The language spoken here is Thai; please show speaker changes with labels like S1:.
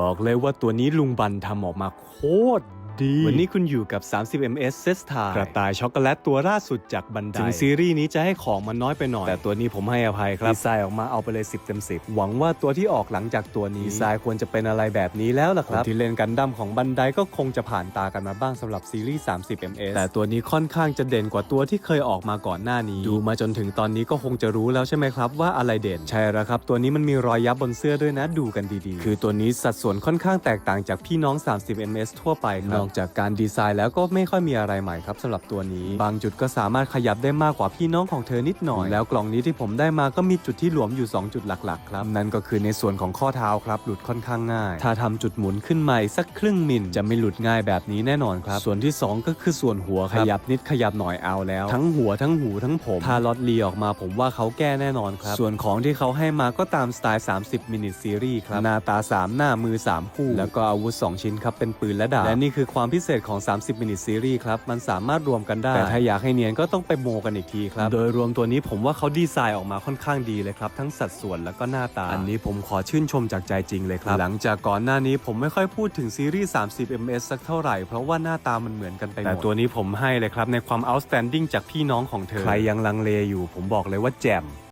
S1: บอกเลยว่าตัวนี้ลุงบันทำออกมาโคตร ดี วันนี้คุณอยู่กับ 30 ms s e s t a กระต่ายช็อกโกแลตตัวล่าสุดจากบันไดถึงซีรีส์นี้จะให้ของมันน้อยไปหน่อย แต่ตัวนี้ผมให้อภัยครับดีไซน์ออกมาเอาไปเลย 10เต็ม10 หวังว่าตัวที่ออกหลังจากตัวนี้ดีไซน์ควรจะเป็นอะไรแบบนี้แล้วล่ะครับคนที่เล่นกันดั้มของบันไดก็คงจะผ่านตากันมาบ้างสำหรับซีรีส์ 30 ms แต่ตัวนี้ค่อนข้างจะเด่นกว่าตัวที่เคยออกมาก่อนหน้านี้ ดูมาจนถึงตอนนี้ก็คงจะรู้แล้วใช่ไหมครับว่าอะไรเด่นใช่แล้วครับ ตัวนี้มันมีรอยยับบนเสื้อด้วยนะดูกันดีๆ คือตัวนี้สัดส่วนค่อนข้างแตกต่างจากพี่น้อง 30 ms ทั่วไปครับนอกจากการดีไซน์แล้วก็ไม่ค่อยมีอะไรใหม่ครับสำหรับตัวนี้ บางจุดก็สามารถขยับได้มากกว่าพี่น้องของเธอนิดหน่อย แล้วกล่องนี้ที่ผมได้มาก็มีจุดที่หลวมอยู่ 2 จุดหลักๆครับนั่นก็คือในส่วนของข้อเท้าครับหลุดค่อนข้างง่าย ถ้าทำจุดหมุนขึ้นมาสักครึ่งมิลจะไม่หลุดง่ายแบบนี้แน่นอนครับ ส่วนที่ 2 ก็คือส่วนหัวขยับนิดขยับหน่อยเอาแล้ว ทั้งหัวทั้งหูทั้งผมถ้าล็อตลีออกมาผมว่าเขาแก้แน่นอนครับ ส่วนของที่เขาให้มาก็ตามสไตล์ 30มินิซีรีส์ครับหน้าตา 3 หน้ามือ 3 คู่ แล้วก็อาวุธ 2 ชิ้นครับเป็นปืนและดาบและนี่คือความพิเศษของ 30 มินิซีรีส์ครับ มันสามารถรวมกันได้ แต่ถ้าอยากให้เนียนก็ต้องไปโมกันอีกทีครับ โดยรวมตัวนี้ผมว่าเขาดีไซน์ออกมาค่อนข้างดีเลยครับ ทั้งสัดส่วนแล้วก็หน้าตา อันนี้ผมขอชื่นชมจากใจจริงเลยครับ หลังจากก่อนหน้านี้ผมไม่ค่อยพูดถึงซีรีส์ 30 ms สักเท่าไหร่ เพราะว่าหน้าตามันเหมือนกันไปหมดแต่ตัวนี้ผมให้เลยครับในความ outstanding จากพี่น้องของเธอใครยังลังเลอยู่ ผมบอกเลยว่าแจ่ม